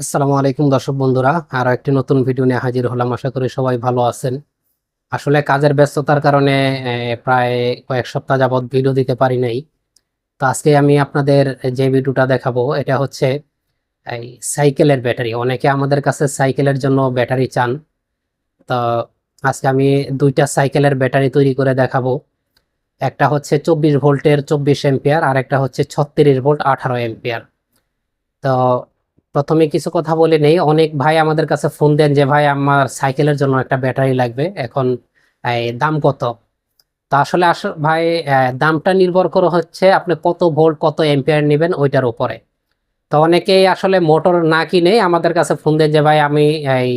আসসালামু আলাইকুম দর্শক বন্ধুরা আরও একটি নতুন ভিডিও নিয়ে হাজির হলাম। আশা করি সবাই ভালো আছেন। আসলে কাজের ব্যস্ততার কারণে প্রায় কয়েক সপ্তাহ যাবৎ ভিডিও দিতে পারি নাই। তো আজকে আমি আপনাদের যে ভিডিওটা দেখাবো, এটা হচ্ছে, এই সাইকেলের ব্যাটারি। অনেকে আমাদের কাছে সাইকেলের জন্য ব্যাটারি চান। তো আজকে আমি দুইটা সাইকেলের ব্যাটারি তৈরি করে দেখাবো। একটা হচ্ছে চব্বিশ ভোল্টের চব্বিশ এম্পিয়ার আর একটা হচ্ছে ছত্রিশ ভোল্ট আঠারো এম্পিয়ার তো প্রথমে কিছু কথা বলে নেই। অনেক ভাই আমাদের কাছে ফোন দেন যে, ভাই, আমার সাইকেলের জন্য একটা ব্যাটারি লাগবে, এখন দাম কত? তো আসলে আস, ভাই দামটা নির্ভর করে হচ্ছে আপনি কত ভোল্ট কত এম্পিয়ার নেবেন ওইটার উপরে। তো অনেকেই আসলে মোটর না কিনে আমাদের কাছে ফোন দেন যে, ভাই, আমি, এই,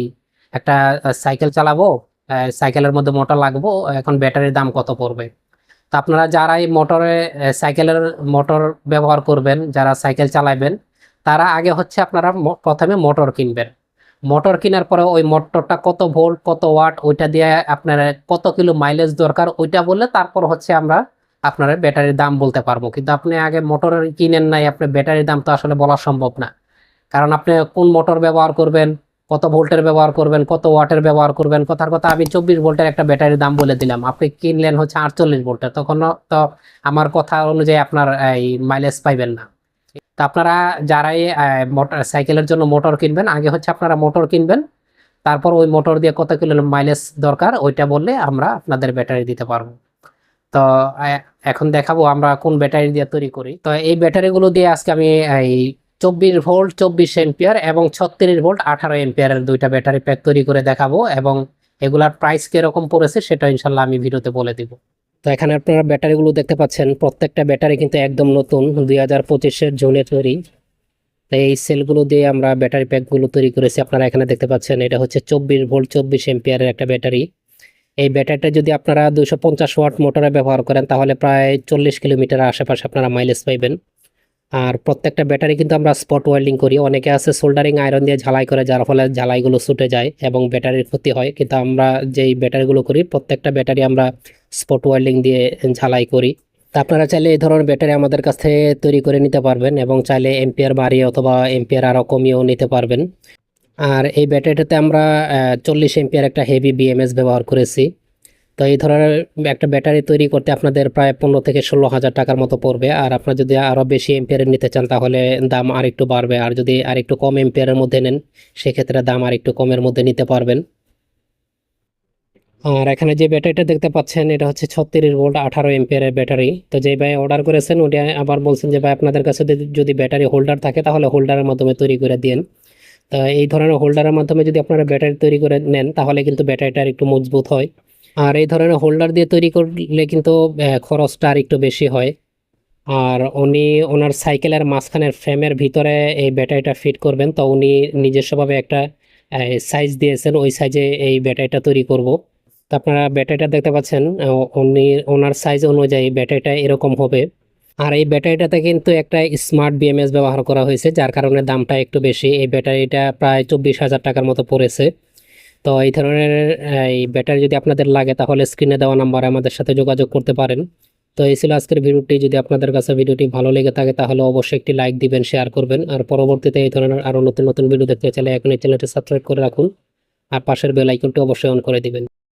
একটা সাইকেল চালাবো সাইকেলের মধ্যে মোটর লাগবো, এখন ব্যাটারির দাম কত পড়বে? তো আপনারা যারা এই মোটরে সাইকেলের মোটর ব্যবহার করবেন, যারা সাইকেল চালাবেন তারা আগে হচ্ছে আপনারা প্রথমে মোটর কিনবেন। মোটর কেনার পরে ওই মোটরটা কত ভোল্ট, কত ওয়াট, ওইটা দিয়ে আপনার কত কিলো মাইলেজ দরকার, ওইটা বললে তারপর হচ্ছে আমরা আপনার ব্যাটারির দাম বলতে পারব। কিন্তু আপনি আগে মোটর কিনেন নাই আপনি ব্যাটারির দাম তো আসলে বলা সম্ভব না। কারণ আপনি কোন মোটর ব্যবহার করবেন, কত ভোল্টের ব্যবহার করবেন, কত ওয়াটের ব্যবহার করবেন, কথার কথা আমি চব্বিশ ভোল্টের একটা ব্যাটারির দাম বলে দিলাম। আপনি কিনলেন হচ্ছে আটচল্লিশ ভোল্টের, তখন তো আমার কথা অনুযায়ী আপনার এই মাইলেজ পাইবেন না। আপনারা যারাই মোটর সাইকেলের জন্য মোটর কিনবেন, আগে হচ্ছে আপনারা মোটর কিনবেন, তারপর ওই মোটর দিয়ে কত কিলো মাইলেজ দরকার, ওইটা বললে আমরা আপনাদের ব্যাটারি দিতে পারব। তো এখন দেখাবো আমরা কোন ব্যাটারি দিয়ে তৈরি করি। তো এই ব্যাটারিগুলো দিয়ে আজকে আমি, এই চব্বিশ ভোল্ট, চব্বিশ এম্পিয়ার এবং ছত্রিশ ভোল্ট, আঠারো এম্পিয়ারের দুইটা ব্যাটারি প্যাক তৈরি করে দেখাবো এবং এগুলার প্রাইস কীরকম পড়েছে সেটা ইনশাল্লাহ আমি ভিডিওতে বলে দিব। তো এখানে আপনারা ব্যাটারিগুলো দেখতে পাচ্ছেন। প্রত্যেকটা ব্যাটারি কিন্তু একদম নতুন, দুই হাজার পঁচিশের জুনে তৈরি। তো এই সেলগুলো দিয়ে আমরা ব্যাটারি প্যাকগুলো তৈরি করেছি। আপনারা এখানে দেখতে পাচ্ছেন, এটা হচ্ছে চব্বিশ ভোল্ট, চব্বিশ এম্পিয়ারের একটা ব্যাটারি। এই ব্যাটারিটা যদি আপনারা দুশো পঞ্চাশ ওয়াট মোটরে ব্যবহার করেন, তাহলে প্রায় চল্লিশ কিলোমিটার আশেপাশে আপনারা মাইলেজ পাইবেন। আর প্রত্যেকটা ব্যাটারি কিন্তু আমরা স্পট ওয়েল্ডিং করি। অনেকে আছে সোল্ডারিং আয়রন দিয়ে ঝালাই করে, যার ফলে ঝালাইগুলো ছুটে যায় এবং ব্যাটারির ক্ষতি হয়। কিন্তু আমরা যেই ব্যাটারিগুলো করি, প্রত্যেকটা ব্যাটারি আমরা স্পট ওয়েল্ডিং দিয়ে ঝালাই করি। তা আপনারা চাইলে এই ধরনের ব্যাটারি আমাদের কাছ থেকে তৈরি করে নিতে পারবেন এবং চাইলে এম্পিয়ার বাড়িয়ে অথবা এম্পিয়ার আরও কমিয়েও নিতে পারবেন। আর এই ব্যাটারিটাতে আমরা চল্লিশ এম্পিয়ার একটা হেভি বিএমএস ব্যবহার করেছি। তো এই ধরনের একটা ব্যাটারি তৈরি করতে আপনাদের প্রায় পনেরো থেকে ষোলো হাজার টাকার মতো পড়বে। আর আপনারা যদি আরও বেশি এম্পিয়ারের নিতে চান, তাহলে দাম আর একটু বাড়বে। আর যদি আর একটু কম এম্পিয়ারের মধ্যে নেন, সেক্ষেত্রে দাম আর একটু কমের মধ্যে নিতে পারবেন। আর এখানে যে ব্যাটারিটা দেখতে পাচ্ছেন, এটা হচ্ছে ছত্রিশ ভোল্ট আঠারো এম্পিয়ারের ব্যাটারি। তো যে ভাই অর্ডার করেছেন ওটা আবার বলছেন যে, ভাই, আপনাদের কাছে যদি- ব্যাটারি হোল্ডার থাকে, তাহলে হোল্ডারের মাধ্যমে তৈরি করে দিন তো এই ধরনের হোল্ডারের মাধ্যমে যদি আপনারা ব্যাটারি তৈরি করে নেন, তাহলে কিন্তু ব্যাটারিটা একটু মজবুত হয়। আর এই ধরনের হোল্ডার দিয়ে তৈরি করলে কিন্তু খরচটা আর একটু বেশি হয়। আর উনি, ওনার সাইকেলের মাঝখানের ফ্রেমের ভিতরে এই ব্যাটারিটা ফিট করবেন। তো উনি নিজস্বভাবে একটা সাইজ দিয়েছেন, ওই সাইজে এই ব্যাটারিটা তৈরি করব। তো আপনারা ব্যাটারিটা দেখতে পাচ্ছেন উনি, ওনার সাইজ অনুযায়ী ব্যাটারিটা এরকম হবে। আর এই ব্যাটারিটাতে কিন্তু একটা স্মার্ট বিএমএস ব্যবহার করা হয়েছে, যার কারণে দামটা একটু বেশি। এই ব্যাটারিটা প্রায় চব্বিশ হাজার টাকার মতো পড়েছে। তো এই ধরনের, এই ব্যাটারি যদি আপনাদের লাগে, তাহলে স্ক্রিনে দেওয়া নাম্বারে আমাদের সাথে যোগাযোগ করতে পারেন। তো এই ছিল আজকের ভিডিওটি। যদি আপনাদের কাছে ভিডিওটি ভালো লেগে থাকে, তাহলে অবশ্যই একটি লাইক দিবেন শেয়ার করবেন। আর পরবর্তীতে এই ধরনের আরও নতুন নতুন ভিডিও দেখতে চাইলে এখন এই চ্যানেলটি সাবস্ক্রাইব করে রাখুন। আর পাশের বেল আইকনটি অবশ্যই অন করে দিবেন।